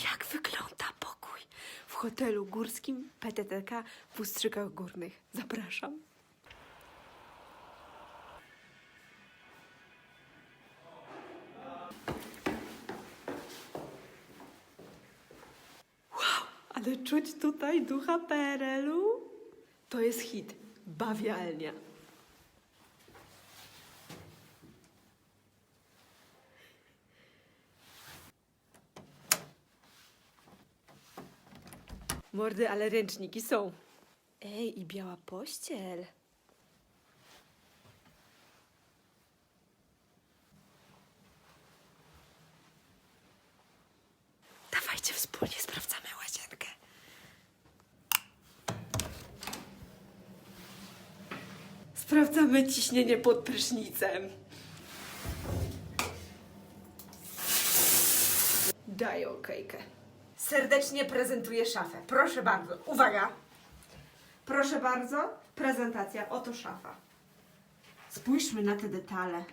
Jak wygląda pokój w hotelu górskim PTTK w Ustrzykach Górnych? Zapraszam. Wow, ale czuć tutaj ducha PRL-u? To jest hit. Bawialnia. Mordy, ale ręczniki są. Ej, i biała pościel. Dawajcie wspólnie sprawdzamy łazienkę. Sprawdzamy ciśnienie pod prysznicem. Daję okejkę. Serdecznie prezentuję szafę. Proszę bardzo. Uwaga. Proszę bardzo. Prezentacja. Oto szafa. Spójrzmy na te detale.